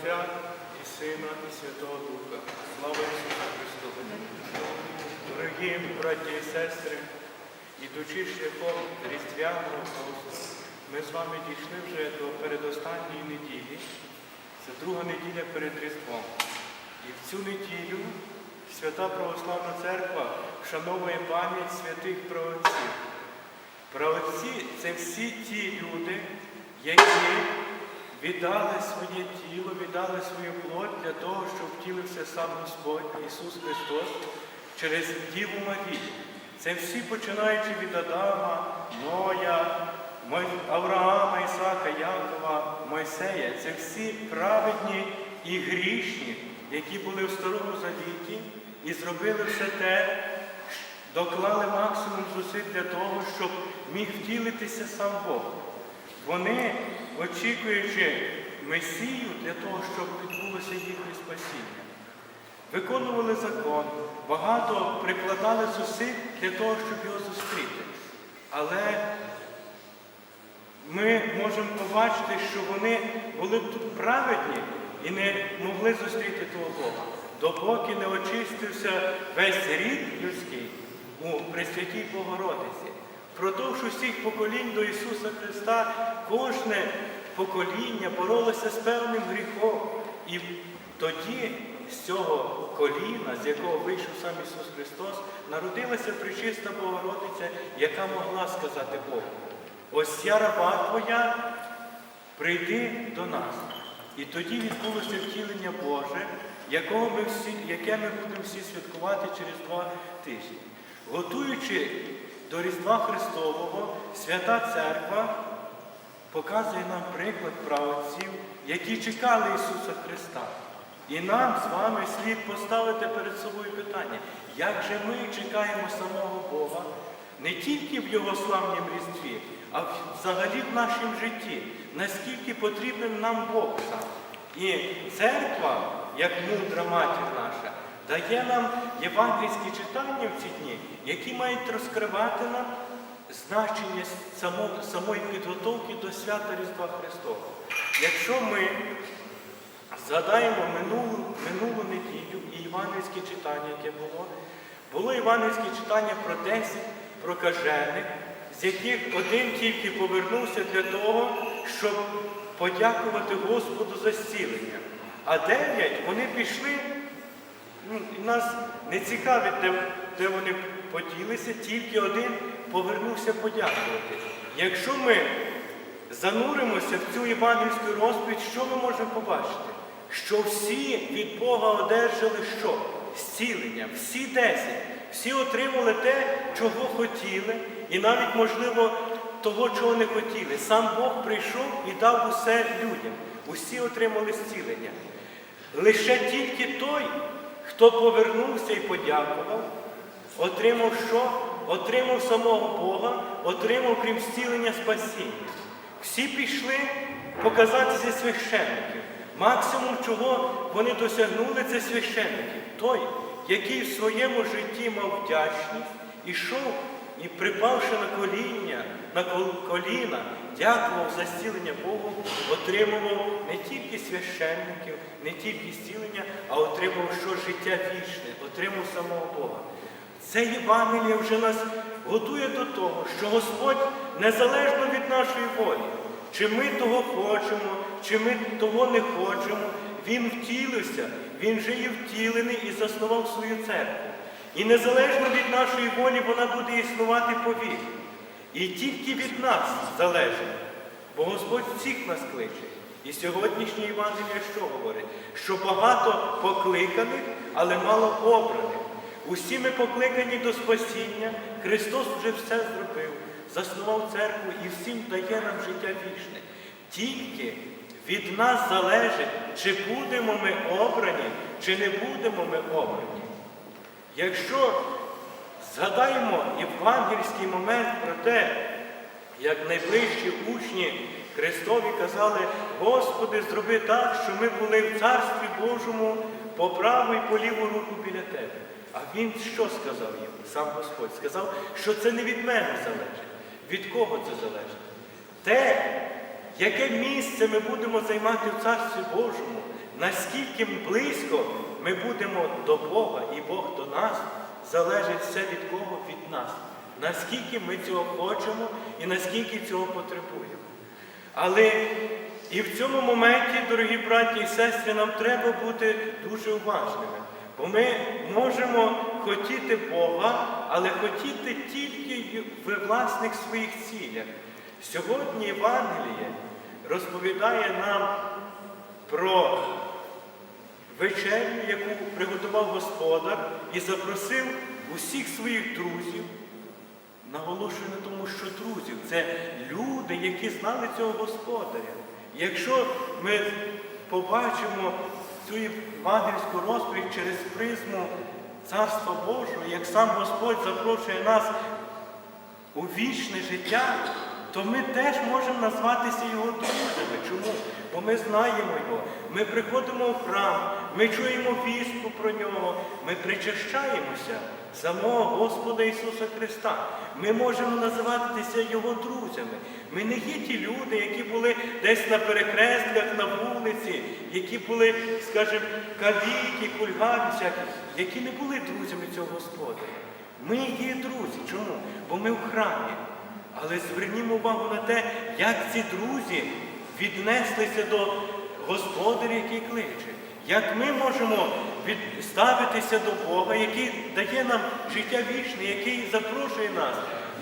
Отця і Сина, і Святого Духа. Слава Ісусу Христу! Дорогі браті і сестри, ідучи шляхом Різдвяного посту, ми з вами дійшли вже до передостанньої неділі. Це друга неділя перед Різдвом. І в цю неділю Свята Православна Церква вшановує пам'ять святих праотців. Праотці це всі ті люди, які віддали своє тіло, віддали свою плоть для того, щоб втілився сам Господь Ісус Христос через Діву Марію. Це всі, починаючи від Адама, Ноя, Авраама, Ісака, Якова, Мойсея. Це всі праведні і грішні, які були в Старому Завіті і зробили все те, доклали максимум зусиль для того, щоб міг втілитися сам Бог. Вони, очікуючи Месію для того, щоб відбулося їхнє спасіння, виконували закон, багато прикладали зусиль для того, щоб його зустріти. Але ми можемо побачити, що вони були тут праведні і не могли зустріти того Бога, допоки не очистився весь рід людський у Пресвятій Богородиці. Впродовж усіх поколінь до Ісуса Христа кожне покоління боролося з певним гріхом. І тоді з цього коліна, з якого вийшов сам Ісус Христос, народилася причиста Богородиця, яка могла сказати Богу. Ось я раба твоя, прийди до нас. І тоді відбулося втілення Боже, якого ми всі, яке ми будемо всі святкувати через два тижні. Готуючи до Різдва Христового, Свята Церква показує нам приклад правоців, які чекали Ісуса Христа. І нам з вами слід поставити перед собою питання, як же ми чекаємо самого Бога не тільки в Його славнім Різдві, а взагалі в нашому житті, наскільки потрібен нам Бог сам. І церква, як мудра матір наша, дає нам євангельські читання в ці дні, які мають розкривати нам значення само- самої підготовки до свята Різдва Христового. Якщо ми згадаємо минулу, минулу неділю і євангельське читання, яке було, було євангельське читання про 10 прокажених, з яких один тільки повернувся для того, щоб подякувати Господу за зцілення. А дев'ять вони пішли нас не цікавить, де, де вони поділися, тільки один повернувся подякувати. Якщо ми зануримося в цю євангельську розповідь, що ми можемо побачити? Що всі від Бога одержали що? Зцілення. Всі десять. Всі отримали те, чого хотіли, і навіть, можливо, того, чого не хотіли. Сам Бог прийшов і дав усе людям. Усі отримали зцілення. Лише тільки той, хто повернувся і подякував, отримав що? Отримав самого Бога, отримав крім зцілення спасіння. Всі пішли показатися священників. Максимум, чого вони досягнули, це священників. Той, який в своєму житті мав вдячність, ішов і припавши на коління, на коліна, дякував за зцілення Богу, отримував не тільки священників, не тільки зцілення, а отримав що життя вічне, отримав самого Бога. Це Євангеліє вже нас готує до того, що Господь незалежно від нашої волі, чи ми того хочемо, чи ми того не хочемо, Він втілився, Він вже є втілений і заснував свою церкву. І незалежно від нашої волі вона буде існувати повік. І тільки від нас залежить, бо Господь всіх нас кличе. І сьогоднішнє Євангеліє що говорить? Що багато покликаних, але мало обраних. Усі ми покликані до спасіння, Христос вже все зробив, заснував церкву і всім дає нам життя вічне. Тільки від нас залежить, чи будемо ми обрані, чи не будемо ми обрані. Якщо згадаємо євангельський момент про те, як найближчі учні Христові казали, Господи, зроби так, що ми були в Царстві Божому по праву і по ліву руку біля Тебе. А Він що сказав їм? Сам Господь сказав, що це не від мене залежить. Від кого це залежить? Те, яке місце ми будемо займати в Царстві Божому, наскільки близько ми будемо до Бога і Бог до нас, залежить все від кого? Від нас. Наскільки ми цього хочемо і наскільки цього потребуємо. Але і в цьому моменті, дорогі браті і сестри, нам треба бути дуже уважними. Бо ми можемо хотіти Бога, але хотіти тільки в власних своїх цілях. Сьогодні Євангеліє розповідає нам про вечерю, яку приготував господар і запросив усіх своїх друзів. Наголошую на тому, що друзів це люди, які знали цього господаря. Якщо ми побачимо цю євангельську розповідь через призму Царства Божого, як сам Господь запрошує нас у вічне життя, то ми теж можемо назватися його друзями. Чому? Бо ми знаємо його, ми приходимо в храм, ми чуємо вістку про нього, ми причащаємося самого Господа Ісуса Христа. Ми можемо називатися Його друзями. Ми не є ті люди, які були десь на перехрестках, на вулиці, які були, скажімо, каліки, кульгаві, які не були друзями цього Господаря. Ми є друзі. Чому? Бо ми в храмі. Але звернімо увагу на те, як ці друзі віднеслися до Господаря, який кличе. Як ми можемо відставитися до Бога, який дає нам життя вічне, який запрошує нас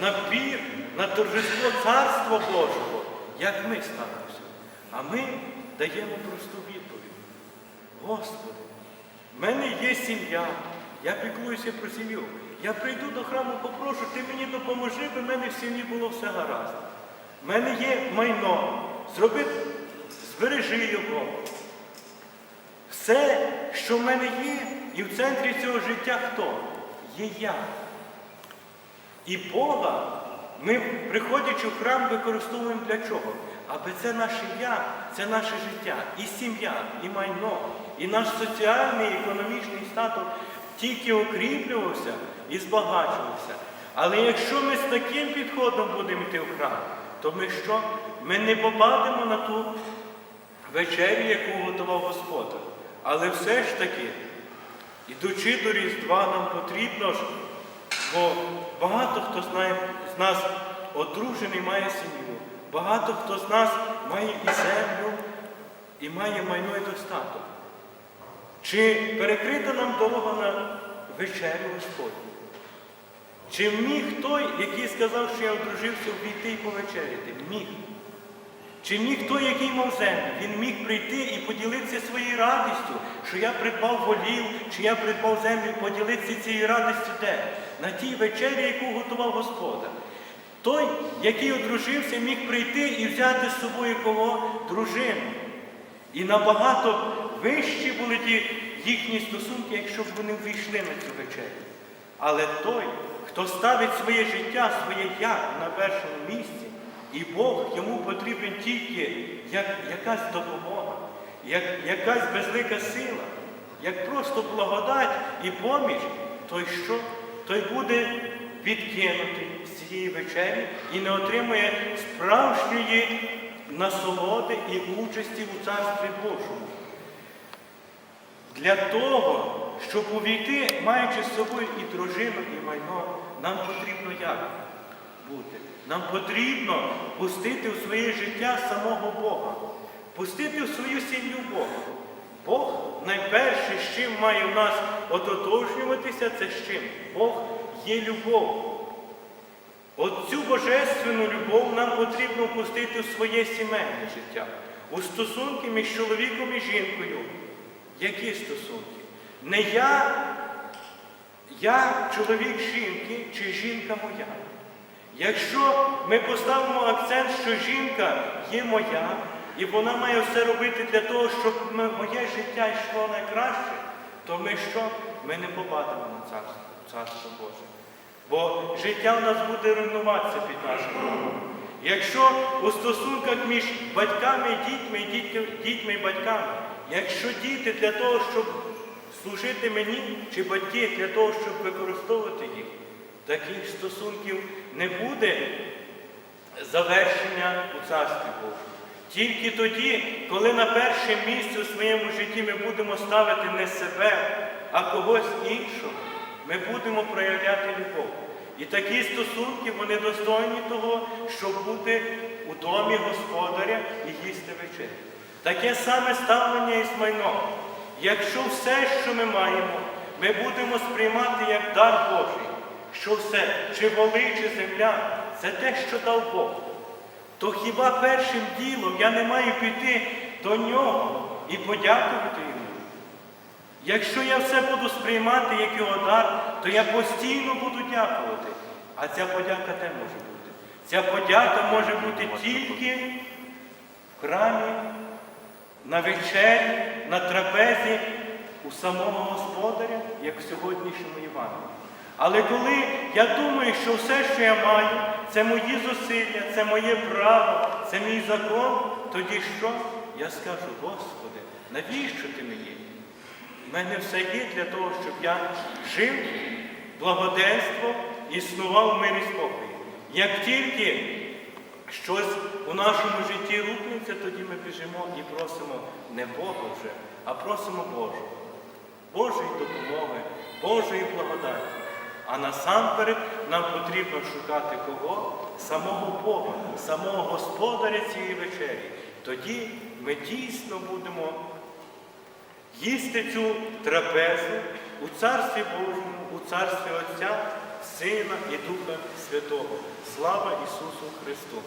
на пір, на торжество Царства Божого, як ми ставимося? А ми даємо просту відповідь. Господи, в мене є сім'я, я піклуюся про сім'ю. Я прийду до храму, попрошу, ти мені допоможи, бо в мене в сім'ї було все гаразд. В мене є майно. Зроби, збережи його. Все, що в мене є, і в центрі цього життя хто? Є я. І Бога ми, приходячи в храм, використовуємо для чого? Аби це наше я, це наше життя, і сім'я, і майно, і наш соціальний, економічний статус тільки укріплювався і збагачувався. Але якщо ми з таким підходом будемо йти в храм, то ми що? Ми не попадемо на ту вечерю, яку готував Господар. Але все ж таки, ідучи до Різдва, нам потрібно ж, бо багато хто знає, з нас одружений має сім'ю, багато хто з нас має і землю, і має майно і достаток. Чи перекрита нам дорога вечерю Господню? Чи міг той, який сказав, що я одружився, війти і повечеряти? Міг. Чи міг той, який мав землю, він міг прийти і поділитися своєю радістю, що я придбав волів, чи я придбав землю, поділитися цією радістю де? На тій вечері, яку готував Господа. Той, який одружився, міг прийти і взяти з собою кого? Дружину. І набагато вищі були ті їхні стосунки, якщо б вони ввійшли на цю вечерю. Але той, хто ставить своє життя, своє я на першому місці, і Бог йому потрібен тільки як якась допомога, як якась безлика сила, як просто благодать і поміч, той що? Той буде відкинутий з цієї вечері і не отримує справжньої насолоди і участі у Царстві Божому. Для того, щоб увійти, маючи з собою і дружину, і майно, нам потрібно як бути? Нам потрібно пустити в своє життя самого Бога, пустити в свою сім'ю Бога. Бог найперше, з чим має в нас ототожнюватися, це з чим? Бог є любов. От цю божественну любов нам потрібно впустити в своє сімейне життя, у стосунки між чоловіком і жінкою. Які стосунки? Не я, я чоловік жінки чи жінка моя. Якщо ми поставимо акцент, що жінка є моя, і вона має все робити для того, щоб моє життя йшло найкраще, то ми що? Ми не попадемо на царство, царство Боже. Бо життя в нас буде руйнуватися під нашим Богом. Якщо у стосунках між батьками і дітьми, дітьми і батьками, якщо діти для того, щоб служити мені, чи батьки для того, щоб використовувати їх, таких стосунків не буде завершення у Царстві Божому. Тільки тоді, коли на перше місце у своєму житті ми будемо ставити не себе, а когось іншого, ми будемо проявляти любов. І такі стосунки вони достойні того, щоб бути у домі господаря і їсти вечерю. Таке саме ставлення із майном. Якщо все, що ми маємо, ми будемо сприймати як дар Божий, що все, чи воли, чи земля, це те, що дав Бог, то хіба першим ділом я не маю піти до нього і подякувати йому? Якщо я все буду сприймати як його дар, то я постійно буду дякувати. А ця подяка де може бути? Ця подяка може бути тільки в храмі, на вечері, на трапезі у самого Господаря, як в сьогоднішньому Євангелії. Але коли я думаю, що все, що я маю, це мої зусилля, це моє право, це мій закон, тоді що? Я скажу, Господи, навіщо ти мені? У мене все є для того, щоб я жив благоденство, існував в мирі спокій. Як тільки щось у нашому житті рухається, тоді ми біжимо і просимо не Бога вже, а просимо Божого. Божої допомоги, Божої благодаті. А насамперед нам потрібно шукати кого? Самого Бога, самого Господаря цієї вечері. Тоді ми дійсно будемо їсти цю трапезу у Царстві Божому, у Царстві Отця, Сина і Духа Святого. Слава Ісусу Христу!